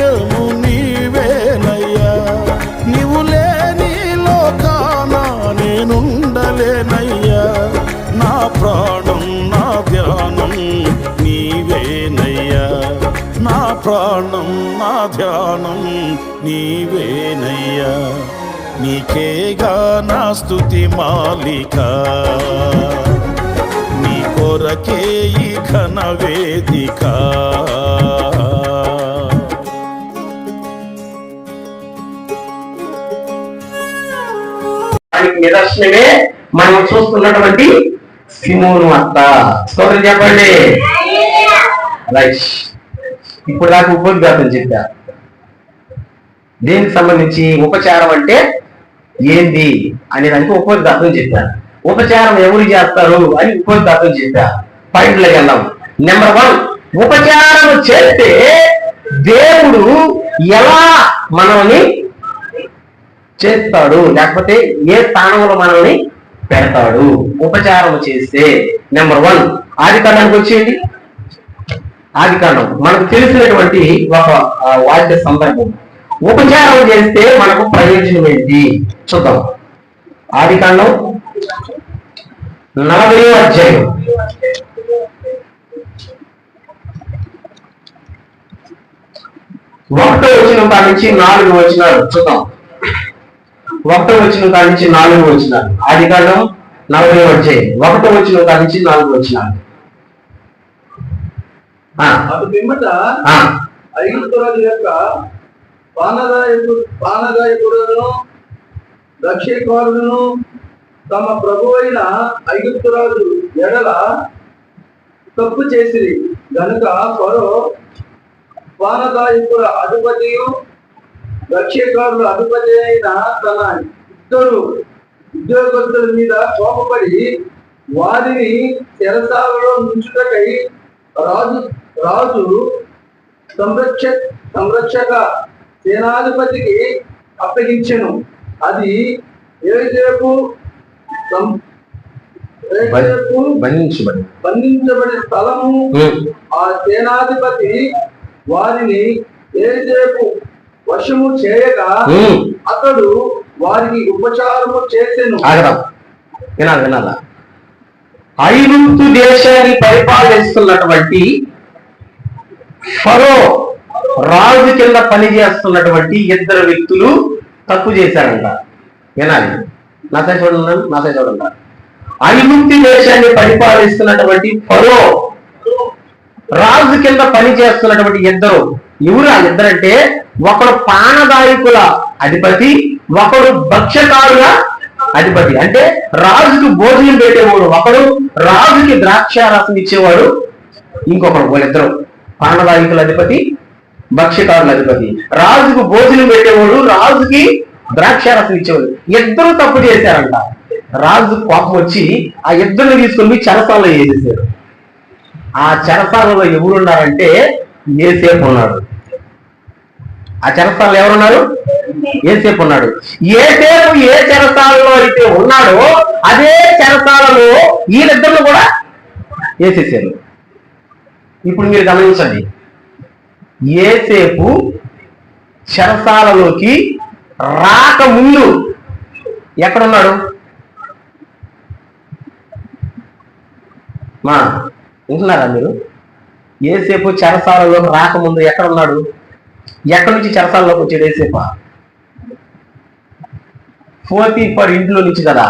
మార్గము నీవేనయ్యా. నీవు లేని లోకాన నేనుండలేనయ్యా. నా ప్రాణం నా ధ్యానం నీవేనయ్యా. నా ప్రాణం నా ధ్యానం నీవేనయ్యా. నీకేగా నా స్థుతి మాలిక. నీ కొరకే ఈ ఘన వేదిక. నిదర్శనమే మనం చూస్తున్నటువంటి సిమోను అత్త. స్తోత్రం చెప్పండి. రైట్ ఇప్పుడు దాకా ఉపోద్ఘాతం చెప్పా. దీనికి సంబంధించి ఉపచారం అంటే ఏంది అనే దానికి ఉపోద్ఘాతం చెప్పా. ఉపచారం ఎవరు చేస్తారు అని ఉపోద్ఘాతం చెప్పా. పాయింట్లోకి వెళ్దాం. నెంబర్ వన్ ఉపచారం చేస్తే దేవుడు ఎలా మనల్ని చేస్తాడు. లేకపోతే ఏ స్థానంలో మనల్ని పెడతాడు. ఉపచారం చేస్తే నెంబర్ వన్. ఆది కాండానికి వచ్చేయండి ఆది కాండం. మనకు తెలిసినటువంటి ఒక ఆ, వాక్య సందర్భం. ఉపచారం చేస్తే మనకు ప్రయోజనం ఏంటి? చూద్దాం. ఆది కాండం. నలభై అధ్యాయం. ఒకటో వచ్చిన కాడి నుంచి నాలుగు వచ్చినారు చూద్దాం. ఒకటో వచ్చిన కాడి నుంచి నాలుగు వచ్చినాడు ఆది కాండం నలభై వచ్చాయి ఒకటో వచ్చిన కాడి నుంచి నాలుగు ఆ, ఐగుప్తురాజు యొక్క పానదాయకు పానదాయకుడును దక్షికారుడును తమ ప్రభు అయిన ఐగుప్తురాజు ఎడల తప్పు చేసి గనుక ఫరో పానదాయకుల అధిపతియు దక్షికారుల అధిపతి అయిన తన ఇద్దరు ఉద్యోగస్తుల మీద కోపపడి వారిని చెరసాలలో నుంచుటకై రాజు రాజు సంరక్ష సంరక్షక సేనాధిపతికి అప్పగించెను. అది ఏసేపు బంధించబడి బంధించబడే స్థలము. ఆ సేనాధిపతి వారిని ఏసేపు వశము చేయగా ఉమ్. అతడు వారికి ఉపచారము చేసెను. ఆగదాం వినాలి వినాలా? ఐగుప్తు దేశాన్ని పరిపాలిస్తున్నటువంటి ఫరో రాజు కింద పనిచేస్తున్నటువంటి ఇద్దరు వ్యక్తులు తప్పు చేశారంట. వినాలి. నా సై చూడండి నా సై చూడండి. ఐగుప్తు దేశాన్ని పరిపాలిస్తున్నటువంటి ఫరో రాజు కింద పని చేస్తున్నటువంటి ఇద్దరు. ఎవరు ఆ ఇద్దరంటే ఒకడు పానదాయకుల అధిపతి ఒకడు భక్ష్యకారుల అధిపతి. అంటే రాజుకి భోజనం పెట్టేవాడు ఒకడు రాజుకి ద్రాక్షారసం ఇచ్చేవాడు ఇంకొకడు వాళ్ళిద్దరు పానదాయకుల అధిపతి భక్ష్యకారుల అధిపతి. రాజుకు భోజనం పెట్టేవాడు రాజుకి ద్రాక్షారసం ఇచ్చేవాడు. ఇద్దరు తప్పు చేశారంట. రాజు కోపం వచ్చి ఆ ఇద్దరిని తీసుకొని పోయి చెరసాలలో వేసేసారు ఆ చెరసాలలో ఎవరున్నారంటే ఏసేపు ఉన్నాడు. ఆ చెరసాలలో ఎవరున్నారు? ఏసేపు ఉన్నాడు. ఏసేపు ఏ చెరసాలలో అయితే ఉన్నాడో అదే చెరసాలలో వీళ్ళిద్దరు కూడా వేసేసారు ఇప్పుడు మీరు గమనించండి. ఏసేపు చెరసాలలోకి రాకముందు ఎక్కడున్నాడు? మా వింటున్నారా మీరు? ఏసేపు చెరసాలలోకి రాకముందు ఎక్కడ ఉన్నాడు ఎక్కడి నుంచి చెరసాలలోకి వచ్చాడు ఏసేపా? ఫోర్టీ ఫర్ ఇంట్లో నుంచి కదా.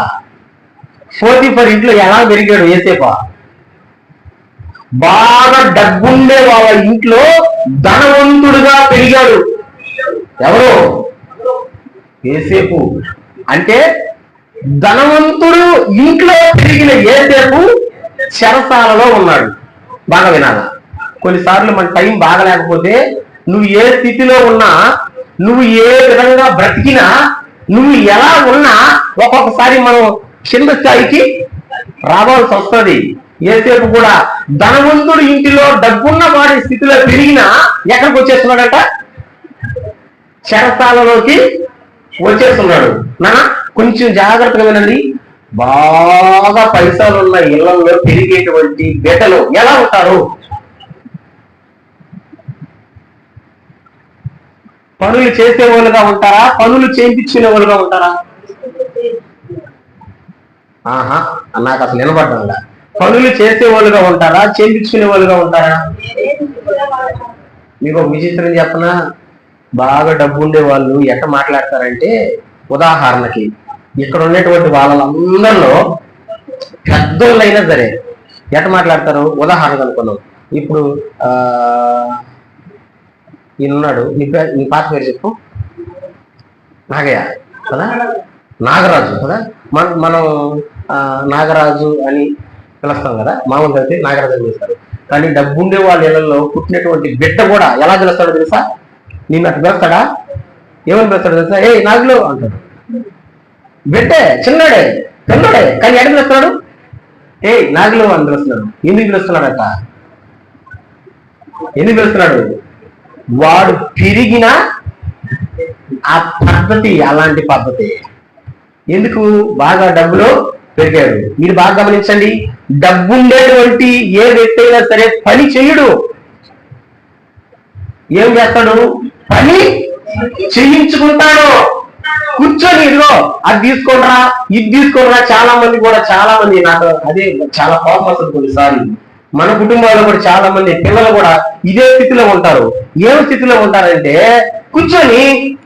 ఫోర్టీ ఫర్ ఇంట్లో ఎలా పెరిగాడు ఏసేపా? బాగా డబ్బుండే వాళ్ళ ఇంట్లో ధనవంతుడుగా పెరిగాడు. ఎవరు? ఏసేపు. అంటే ధనవంతుడు ఇంట్లో పెరిగిన ఏసేపు చెరసాలలో ఉన్నాడు. బాగా వినాలా? కొన్నిసార్లు మన టైం బాగలేకపోతే నువ్వు ఏ స్థితిలో ఉన్నా నువ్వు ఏ విధంగా బ్రతికినా నువ్వు ఎలా ఉన్నా ఒక్కొక్కసారి మనం కింద స్థాయికి రావాల్సి వస్తుంది. ఏసేపు కూడా ధనవంతుడు ఇంటిలో డబ్బున్న వాడి స్థితిలో పెరిగినా ఎక్కడికి వచ్చేస్తున్నాడట? చెరసాలలోకి వచ్చేస్తున్నాడు. నా కొంచెం జాగ్రత్తగా వినండి. బాగా పైసలు ఉన్న ఇళ్ళలో పెరిగేటువంటి బిడ్డలు ఎలా ఉంటారు? పనులు చేసే వాళ్ళుగా ఉంటారా? పనులు చేయించుకునే వాళ్ళుగా ఉంటారా? ఆహా నాకు అసలు నిలబడ్డా పనులు చేసే వాళ్ళుగా ఉంటారా? చేయించుకునే వాళ్ళుగా ఉంటారా? మీకు ఒక విచిత్రం చెప్పనా? బాగా డబ్బు ఉండే వాళ్ళు ఎట్ట మాట్లాడతారంటే ఉదాహరణకి ఇక్కడ ఉన్నటువంటి వాళ్ళందరిలో పెద్దోళ్ళైనా సరే ఎట మాట్లాడతారు? ఉదాహరణకు అనుకున్నాం ఇప్పుడు ఆ ఈయన ఉన్నాడు నీ నీ పాత పేరు చెప్పు. నాగయ్య కదా? నాగరాజు కదా? మన మనం ఆ, నాగరాజు అని పిలుస్తాం కదా? మామూలుగా అయితే నాగరాజు అని పిలుస్తారు కానీ డబ్బు ఉండే వాళ్ళ ఇళ్ళలో పుట్టినటువంటి బిడ్డ కూడా ఎలా పిలుస్తాడో తెలుసా? నేను అటు పిలుస్తాడా? ఏమని పిలుస్తాడో తెలుసా? ఏ నాగులు అంటాడు. బిడ్డే చిన్నాడే పిల్లడే కానీ ఎక్కడ పిలుస్తున్నాడు? ఏ నాగులు అని పిలుస్తున్నాడు. ఎందుకు పిలుస్తున్నాడట ఎందుకు పిలుస్తున్నాడు? వాడు తిరిగిన ఆ పద్ధతి అలాంటి పద్ధతి. ఎందుకు? బాగా డబ్బులు పెరిగాడు. మీరు బాగా గమనించండి. డబ్బు ఉండేటువంటి ఏ వ్యక్తి అయినా సరే పని చేయడు. ఏం చేస్తాడు? పని చేయించుకుంటాడు. కూర్చొని ఇదిగో. అది తీసుకోనరా ఇది తీసుకోనరా చాలా మంది కూడా చాలా మంది నాకు అదే చాలా కోపం వస్తుంది కొన్నిసార్లు. మన కుటుంబాల్లో కూడా చాలా మంది పిల్లలు కూడా ఇదే స్థితిలో ఉంటారు. ఏం స్థితిలో ఉంటారంటే కూర్చొని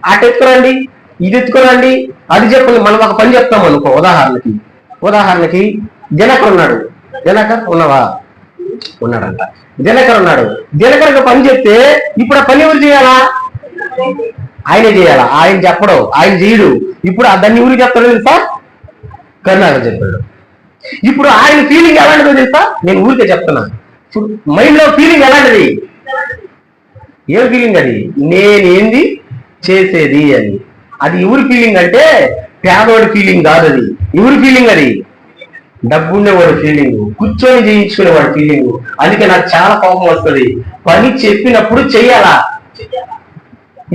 అటు ఎత్తుకురండి ఇది ఎత్తుకురండి అది చెప్పండి. మనం ఒక పని చెప్తాం అనుకో ఉదాహరణకి. ఉదాహరణకి దినకర్ ఉన్నాడు. దినకర్ ఉన్నవా? ఉన్నాడంట. దినకర్ ఉన్నాడు. దినకర్కి పని చెప్తే ఇప్పుడు ఆ పని ఎవరు చేయాలా? ఆయనే చేయాలా? ఆయన చెప్పడు. ఆయన చేయడు. ఇప్పుడు దాన్ని ఊరికి చెప్తాడు తెలుసా? కర్ణాటక చెప్పాడు. ఇప్పుడు ఆయన ఫీలింగ్ ఎలాంటిదో తెలుసా? నేను ఊరికే చెప్తున్నా. మైండ్లో ఫీలింగ్ ఎలాంటిది? ఏం ఫీలింగ్ అది? నేనేంది చేసేది అని. అది ఎవరి ఫీలింగ్ అంటే పేదవాడి ఫీలింగ్ కాదు అది. ఎవరి ఫీలింగ్ అది? డబ్బుండేవాడి ఫీలింగ్ కూర్చొని చేయించుకునేవాడి ఫీలింగ్ అందుకే నాకు చాలా కోపం వస్తుంది. పని చెప్పినప్పుడు చెయ్యాలా?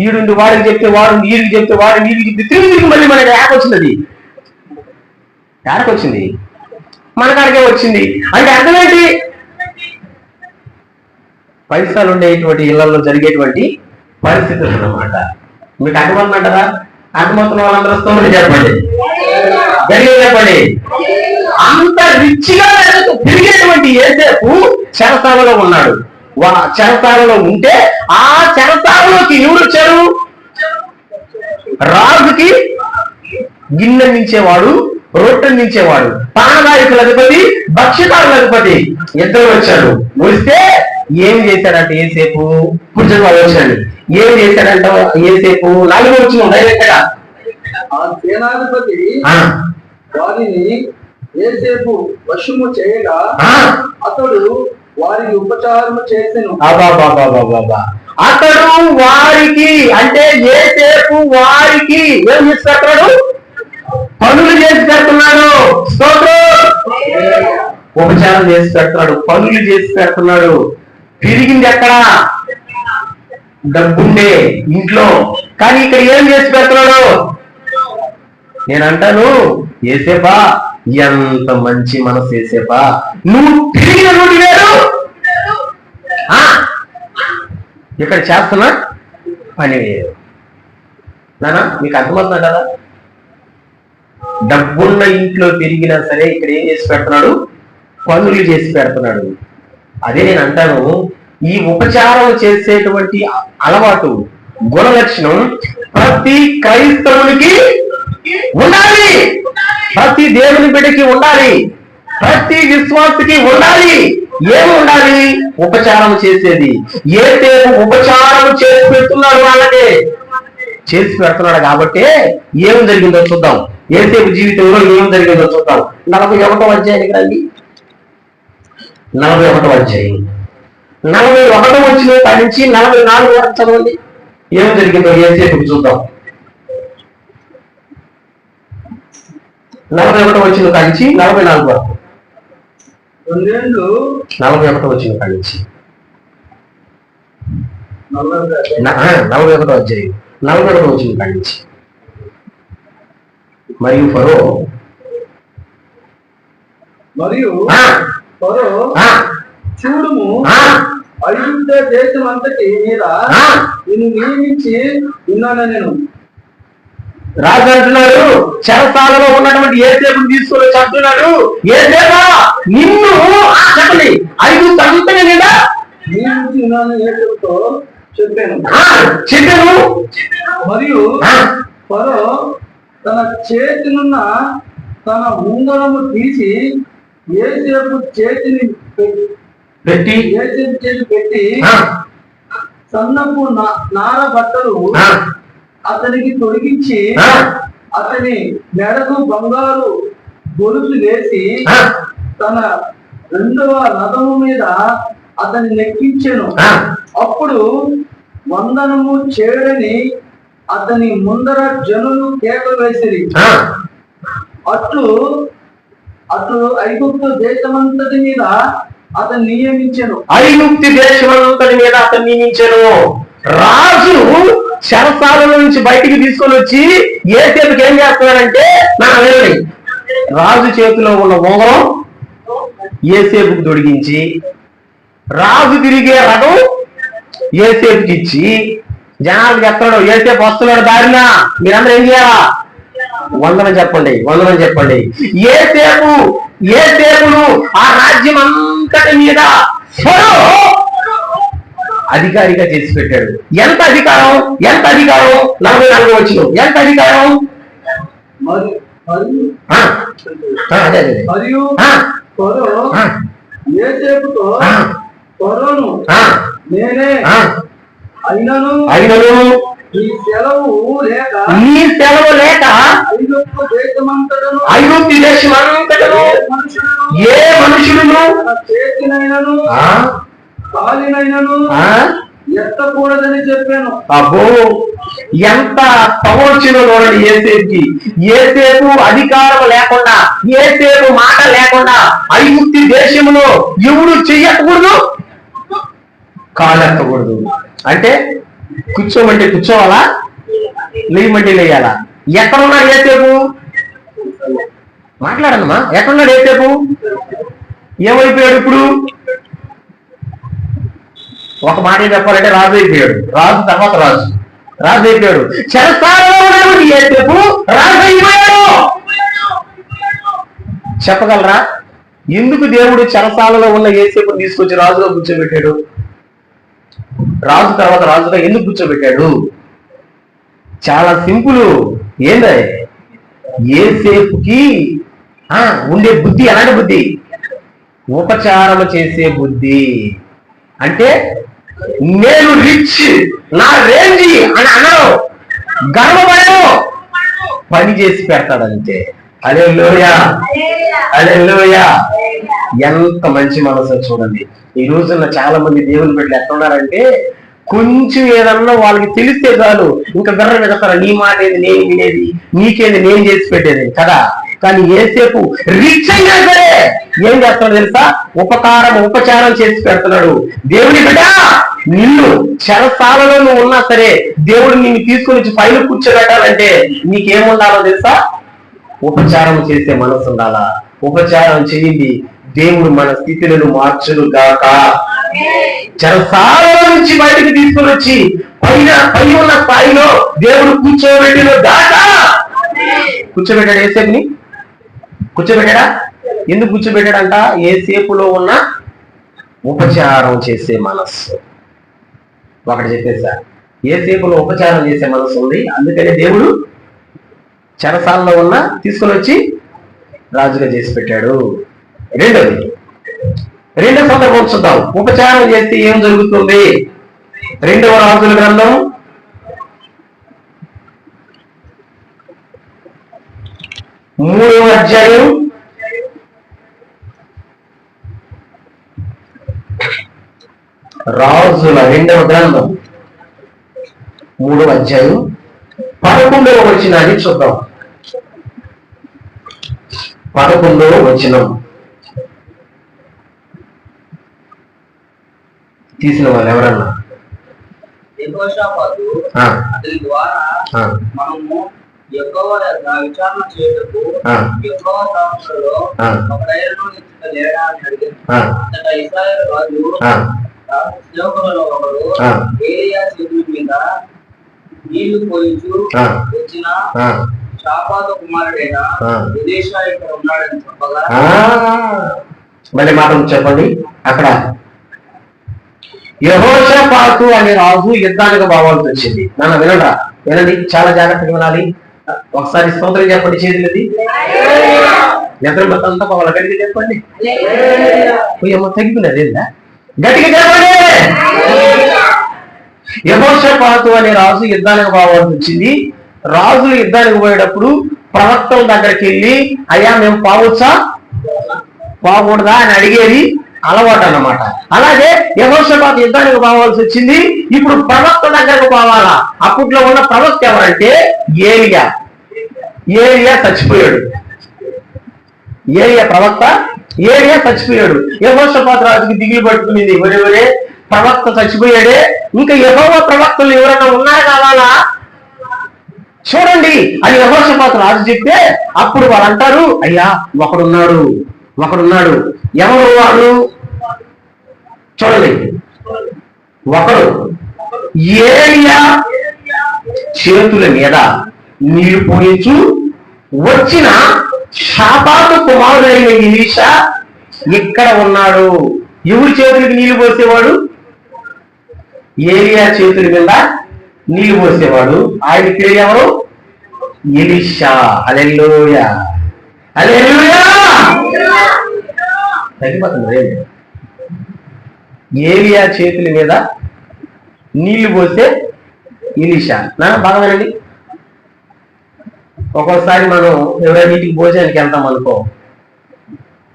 ఈడుండి వాడికి చెప్తే వాడు వీడికి చెప్తే వాడు వీడికి చెప్తే తిరిగి తిరిగి మళ్ళీ మనకి యాప్ వచ్చింది. అది యాడకి వచ్చింది. మన కాడికే వచ్చింది. అంటే అర్థమేంటి పైసలు ఉండేటువంటి ఇళ్ళలో జరిగేటువంటి పరిస్థితులు అన్నమాట. మీకు అర్థమవుతుందంటారా అర్థమవుతున్న వాళ్ళందరూ స్తోత్రం చెప్పండి. గట్టిగా చెప్పండి. అంత రిచ్గా తిరిగేటువంటి ఏసేపు శరసాలలో ఉన్నాడు. చెరసాలలో ఉంటే ఆ చెరసాలలోకి ఎవరు వచ్చారు? రాజుకి గిన్నె మించేవాడు రొట్టె మించేవాడు ప్రాణదాయకుల అధిపతి భక్ష్యకారుల అధిపతి ఇద్దరు వచ్చాడు వస్తే ఏం చేశాడంటే ఏసేపు కూర్చొని వాళ్ళు వచ్చాడు ఏం చేశాడంట ఏసేపు? నాలుగు వచ్చిన డైరెక్ట్గా ఆ సేనాధిపతి వారిని ఏసేపు వశము చేయగా అతడు వారికి ఉపచారం చేసెను. అతడు వారికి అంటే ఏ సేపు వారికి ఏం చేసి పనులు చేసి పెడుతున్నాడు. ఉపచారం చేసి పెడుతున్నాడు. పనులు చేసి పెడుతున్నాడు. తిరిగింది ఎక్కడ? డబ్బుండే ఇంట్లో. కానీ ఇక్కడ ఏం చేసి పెడుతున్నాడు? నేను అంటాను ఏసేపా ఎంత మంచి మనసు ఏసేపా నువ్వు తిరిగిన నువ్వు వేరు ఆ, ఇక్కడ చేస్తున్న? పని వేరు నానా మీకు అర్థమవుతుందా కదా డబ్బున్న ఇంట్లో పెరిగినా సరే ఇక్కడ ఏం చేసి పెడుతున్నాడు? పనులు చేసి పెడుతున్నాడు. అదే నేను అంటాను ఈ ఉపచారం చేసేటువంటి అలవాటు గుణలక్షణం ప్రతి క్రైస్తవునికి ఉండాలి. ప్రతి దేవుని బిడ్డకి ఉండాలి. ప్రతి విశ్వాసకి ఉండాలి. ఏమి ఉండాలి ఉపచారం చేసేది. ఏ ఉపచారం చేసి పెడుతున్నాడు వాళ్ళకే? చేసి పెడుతున్నాడు కాబట్టి ఏం జరిగిందో చూద్దాం. ఏసేపు జీవితంలో ఏం జరిగిందో చూద్దాం. నలభై ఒకటో అధ్యాయానికి రండి నలభై ఒకటో అధ్యాయం. నలభై ఒకటో వచ్చిన నుంచి నలభై నాలుగు వరకు చదవండి. ఏం జరిగిందో ఏసేపు చూద్దాం. నలభై ఒకటో వచ్చిన నుంచి నలభై నాలుగు వరకు. రెండేళ్ళు నలభై ఒకటో వచ్చిన కాడి నుంచి నలభై ఒకటో అధ్యాయం. నలభై ఒకటో వచ్చిన కాడి నుంచి మరియు ఫరో మరియు ఫరో చూడుము ఐగుప్త దేశం అంతటి మీద. నిన్ను నియమించి ఉన్నాను నేను రాజు అంటున్నాడు చెరసాలలో ఉన్నటువంటి ఏ సేపుని తీసుకొని అంటున్నాడు ఏ సేపా నిన్ను చెప్పండి ఐదు తగ్గుతానే లేదా చెప్పాను. మరియు ఫరో తన చేతినున్న తన ఉంగరము తీసి ఏసేపు చేతిని పె- పెట్టి. ఏసేపు చేతి పెట్టి సన్నపు నార బట్టలు అతనికి తొలగించి అతని మెడకు బంగారు గొలుసు వేసి తన రెండవ రథము మీద అతన్ని నెక్కించెను. అప్పుడు వందనము చేయడని అతని ముందర జనులు కేకలు వేసిరి. అట్లు అట్లు ఐగుప్తు దేశమంతటి మీద అతను నియమించెను. ఐగుప్తి దేశమంతటి మీద అతను నియమించాను. రాజు చెరసాల నుంచి బయటికి తీసుకొని వచ్చి ఏ సేపుకి ఏం చేస్తున్నారంటే నా వెళ్ళి రాజు చేతిలో ఉన్న ఉంగరం ఏసేపుకు తొడిగించి రాజు తిరిగే రథం ఏసేపుకి ఇచ్చి జనాలకు చెప్తాడు ఏసేపు వస్తున్నాడు దారిన మీరందరూ ఏం చేయాలా? వందన చెప్పండి వందన చెప్పండి. ఏ సేపు ఏ సేపులు ఆ రాజ్యం అంతటి మీద అధికారిగా చేసి పెట్టాడు. ఎంత అధికారం? ఎంత అధికారం? నలభై నాలుగు వచ్చిన ఎంత అధికారం? మరి మరియు నేనే. అయినను అయినను ఈ సెలవు లేక ఈ సెలవు లేక ఐగుప్తు దేశమంతటను ఐగుప్తి దేశం అంతటను ఏ మనుషులను ఏ ఎత్తకూడదని చెప్పాను. అబ్బో ఎంత పవచ్చినో చూడండి ఏసేపుకి. ఏసేపు అధికారం లేకుండా ఏసేపు మాట లేకుండా ఐగుప్తి దేశంలో ఎవడు చెయ్యకూడదు? కాలెత్తకూడదు అంటే కూర్చోమంటే కూర్చోవాలా? లేయమంటే లేయాలా? ఎక్కడున్నాడు ఏసేపు? మాట్లాడమ్మా ఎక్కడున్నాడు ఏసేపు? ఏమైపోయాడు ఇప్పుడు? ఒక మాట చెప్పాలంటే రాజు అయిపోయాడు. రాజు తర్వాత రాజు. రాజు అయిపోయాడు. చెరసాలలో ఏసేపు రాజు అయిపోయాడు. చెప్పగలరా? ఎందుకు దేవుడు చెరసాలలో ఉన్న ఏసేపు తీసుకొచ్చి రాజులో కూర్చోబెట్టాడు? రాజు తర్వాత రాజుగా ఎందుకు కూర్చోబెట్టాడు? చాలా సింపుల్. ఏందే? ఏసేపుకి ఆ, ఉండే బుద్ధి ఎలాంటి బుద్ధి? ఉపచారం చేసే బుద్ధి. అంటే నేను రిచ్ నా రేంజ్ అని అనడు గర్వపడను పని చేసి పెడతాడంతే. అదే లోయా అదే లోయా ఎంత మంచి మనసు చూడండి. ఈ రోజున చాలా మంది దేవుని బిడ్డలు ఎట్లున్నారంటే కొంచెం ఏదన్నా వాళ్ళకి తెలిస్తే చాలు. ఇంకా గర్ర పెడతారు. నీ మాట ఏది నేను వినేది నీకేది నేను చేసి పెట్టేది. కదా? కానీ ఏసేపు రిచ్ అయినా సరే ఏం చేస్తాడు తెలుసా? ఉపకారం ఉపచారం చేసి పెడుతున్నాడు. దేవుని బిడ్డ నిన్ను చెరసాలలో నువ్వు ఉన్నా సరే దేవుడు నిన్ను తీసుకొని వచ్చి పైన కూర్చోబెట్టాలంటే నీకేముండాలో తెలుసా? ఉపచారం చేసే మనసు ఉండాలా? ఉపచారం చేయండి. దేవుడు మన స్థితులను మార్చును గాక చెరసాల నుంచి బయటకు తీసుకొని వచ్చి పైన పై ఉన్న స్థాయిలో దేవుడు కూర్చోబెట్టిన దాకా కూర్చోబెట్టాడు ఏసేపుని కూర్చోబెట్టాడా? ఎందుకు కూర్చోబెట్టాడంట? ఏసేపులో ఉన్న ఉపచారం చేసే మనస్సు. ఒకటి చెప్పేసా ఏ సేపులో ఉపచారం చేసే మనస్సు ఉంది? అందుకనే దేవుడు చెరసాలలో ఉన్న తీసుకొని వచ్చి రాజుగా చేసి పెట్టాడు. రెండోది రెండో సందర్భం చూద్దాం. ఉపచారం చేస్తే ఏం జరుగుతుంది? రెండవ రాజుల గ్రంథం మూడవ అధ్యాయం రాజుల రెండవ గ్రంథం. మూడవ అధ్యాయం పదకొండవ వచ్చినాన్ని చూద్దాం. పదకొండవ వచనం. తీసిన వాళ్ళు ఎవరన్నా? ఎక్కువ విచారణ చేయటకు. ఎక్కువ లేడా అని అంతట ఇస్రాయేల్ సేవకులలో చేతుల మీద నీళ్ళు పోయించు. వచ్చిన కుమారుడైన. విదేశ ఇక్కడ ఉన్నాడని చెప్పగా. మళ్ళీ మాత్రం చెప్పండి. అక్కడ యహోషపాతు అనే రాజు యుద్ధానికి పోవాల్సి వచ్చింది. నన్ను వినరా వినండి. చాలా జాగ్రత్తగా వినాలి. ఒకసారి స్తోత్రం చెప్పండి చేతులది నిద్ర మొత్తం అంతా గడికి చెప్పండి. ఏమో తగ్గిపోయినది గట్టిగా చెప్పండి. యహోషపాతు అనే రాజు యుద్ధానికి పోవాల్సి వచ్చింది. రాజులు యుద్ధానికి పోయేటప్పుడు ప్రవక్తల దగ్గరికి వెళ్ళి అయ్యా మేము పావచ్చా? పోకూడదా? అని అడిగేది అలవాటు అన్నమాట. అలాగే యహోషపాత్ యుద్ధానికి పోవాల్సి వచ్చింది. ఇప్పుడు ప్రవక్త దగ్గరకు పోవాలా? అప్పట్లో ఉన్న ప్రవక్త ఎవరంటే ఏలియా. ఏలియా చచ్చిపోయాడు. ఏలియా ప్రవక్త? ఏలియా చచ్చిపోయాడు. యహోషపాత్ రాజుకి దిగులు పట్టుకునేది ఎవరెవరే ప్రవక్త చచ్చిపోయాడే. ఇంకా యహోవ ప్రవక్తలు ఎవరైనా ఉన్నారా కావాలా? చూడండి అని యహోషపాత్ రాజు చెప్తే అప్పుడు వాళ్ళు అంటారు అయ్యా ఒకడున్నాడు ఒకడున్నాడు. ఎవరు వాడు చూడండి. ఒకడు. ఏలియా చేతుల మీద నీళ్ళు పోయించు. వచ్చిన శాపాతు కుమారుడైన ఇలీష ఇక్కడ ఉన్నాడు. ఎవరి చేతులకి నీళ్ళు పోసేవాడు? ఏలియా చేతుల మీద నీళ్ళు పోసేవాడు. ఆయన తెలియవరు ఎవరు? ఎలిషా. అలెల్లోయ అలెల్లోయా తగ్గిపోతుంది ఏలియా చేతుల మీద నీళ్ళు పోస్తే ఇలిషా నా బాగా వినండి. ఒక్కోసారి మనం ఎవరైనా ఇంటికి భోజనానికి వెళ్తాం అనుకో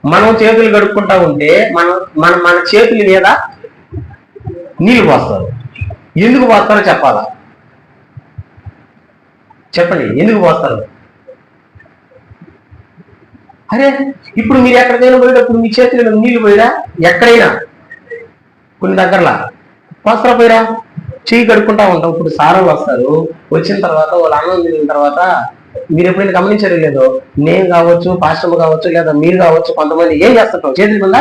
మనం చేతులు కడుక్కుంటా ఉంటే మనం మన మన చేతుల మీద నీళ్ళు పోస్తారు. ఎందుకు పోస్తారో చెప్పాలా? చెప్పండి ఎందుకు పోస్తారు? అరే ఇప్పుడు మీరు ఎక్కడికైనా పోయేటప్పుడు మీ చేతుల మీద నీళ్ళు పోయిరా ఎక్కడైనా కొన్ని దగ్గరలా పోస్తారా పోయిరా? చేయి కడుక్కుంటా ఉంటాం. ఇప్పుడు సార్ వస్తారు. వచ్చిన తర్వాత వాళ్ళు అన్నం తిన్న తర్వాత మీరు ఎప్పుడైనా గమనించారు లేదు నేను కావచ్చు పాశ్రమ కావచ్చు లేదా మీరు కావచ్చు కొంతమంది ఏం చేస్తుంటాం? చేతుల మీద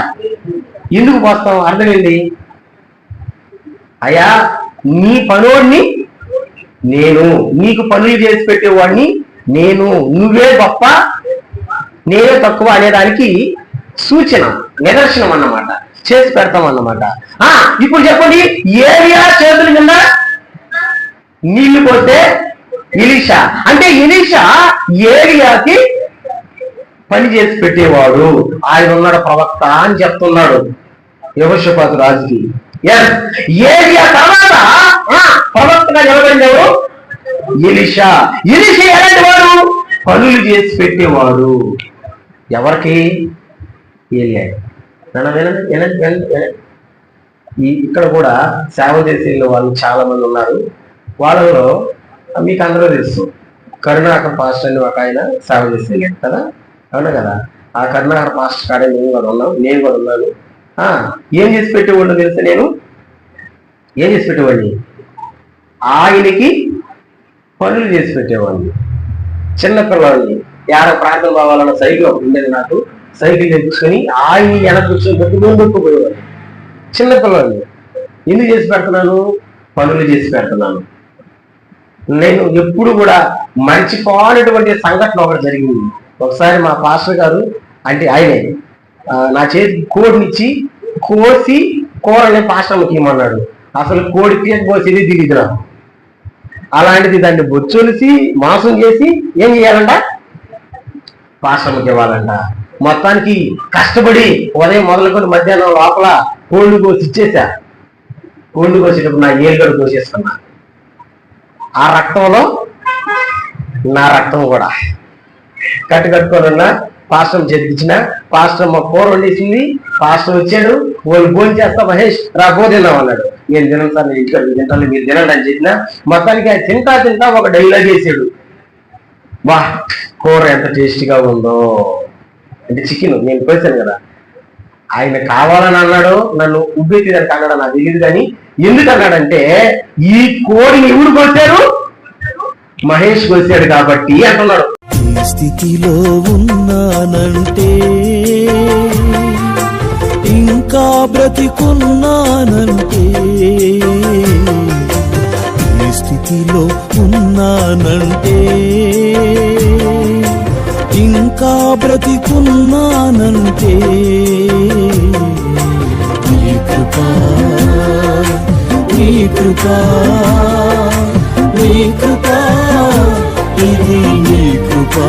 ఎందుకు పోస్తాం? అర్థమైంది అయ్యా నీ పనోడిని నేను నీకు పనులు చేసి పెట్టేవాడిని నేను నువ్వే గొప్ప నేనే తక్కువ అనేదానికి సూచన నిదర్శనం అన్నమాట. చేసి పెడతాం అన్నమాట ఆ ఇప్పుడు చెప్పండి ఏరియా చేతుల కింద నీళ్ళు పోతే ఇలీషా. అంటే ఇలీషా ఏరియాకి పని చేసి పెట్టేవాడు. ఆయన ఉన్నాడు ప్రవక్త అని చెప్తున్నాడు యహోషపాతు రాజుకి. Yes, ఏరియా తర్వాత ఆ, ప్రవక్తగా నిలబడింది ఎవరు? ఇలిషా. ఇలిషా ఎలాంటి వాడు? పనులు చేసి పెట్టేవాడు. ఎవరికి? ఏలియా ఈ ఇక్కడ కూడా సేవ చేసే వాళ్ళు చాలా మంది ఉన్నారు. వాళ్ళలో మీకు అందరూ తెలుసు. కరుణాకర్ పాస్టర్ అని ఒక ఆయన సేవ చేసే కదా? అవునా కదా? ఆ కరుణాకర్ పాస్టర్ కాడే మేము కూడా ఉన్నాం నేను కూడా ఉన్నాను. ఏం చేసి పెట్టేవాళ్ళు తెలుసు నేను? ఏం చేసి పెట్టేవాడిని? ఆయనకి పనులు చేసి పెట్టేవాడిని. చిన్న యారో ప్రార్థన ప్రాంతం కావాలన్న సైకిల్ ఉండేది నాకు. సైకిల్ తెచ్చుకొని ఆయన వెనక కూర్చొని పెట్టుకొని దొక్కుపోయేవాడిని చిన్న పిల్లవాడిని. ఎందుకు చేసి పెడుతున్నాను? పనులు చేసి పెడుతున్నాను. నేను ఎప్పుడు కూడా మర్చిపోనటువంటి సంఘటన ఒకటి జరిగింది. ఒకసారి మా పాస్టర్ గారు అంటే ఆయనే నా చేతికి కోడినిచ్చి కోసి కూరని పాస్టర్లకి ఇమ్మన్నాడు. అసలు కోడి పీక కోసేది దిగిదు నాకు అలాంటిది దాన్ని బొచ్చొలిసి మాంసం చేసి ఏం చేయాలంట? పాస్టర్లకి ఇవ్వాలంట. మొత్తానికి కష్టపడి ఉదయం మొదలుకొని మధ్యాహ్నం లోపల కోళ్ళు కోసి ఇచ్చేసా కోళ్ళు కోసేటప్పుడు నా ఏలుగడు కోసేసుకున్నా ఆ రక్తంలో నా రక్తం కూడా. కట్టు కట్టుకోనున్నా పాస్టర్ చేతికిచ్చిన పాస్టర్ మా కూర వండేసింది పాస్టర్ వచ్చాడు వాళ్ళు భోజనం చేస్తా మహేష్ రా పోతున్నాం అన్నాడు. నేను తినను సార్ నేను ఇంట్లో తింటాను మీరు తినండి అని చెప్పిన మొత్తానికి ఆయన తింటా తింటా ఒక డైలాగ్ వేసాడు. వా కూర ఎంత టేస్టీగా ఉందో. అంటే చికెన్ నేను పోసాను కదా. ఆయన కావాలని అన్నాడు నన్ను ఉబ్బెత్తిదానికి అన్నాడు నాకు తెలియదు కానీ ఎందుకు అన్నాడంటే ఈ కోడిని ఎవరు కొట్టారు మహేష్ కోసాడు కాబట్టి అంటున్నాడు. స్థితిలో ఉన్నానంటే ఇంకా బ్రతికున్నానంటే స్థితిలో ఉన్నానంటే ఇంకా బ్రతికున్నానంటే నీ కృపా నీ కృపా నీ కృపా ఇది నీ కృపా.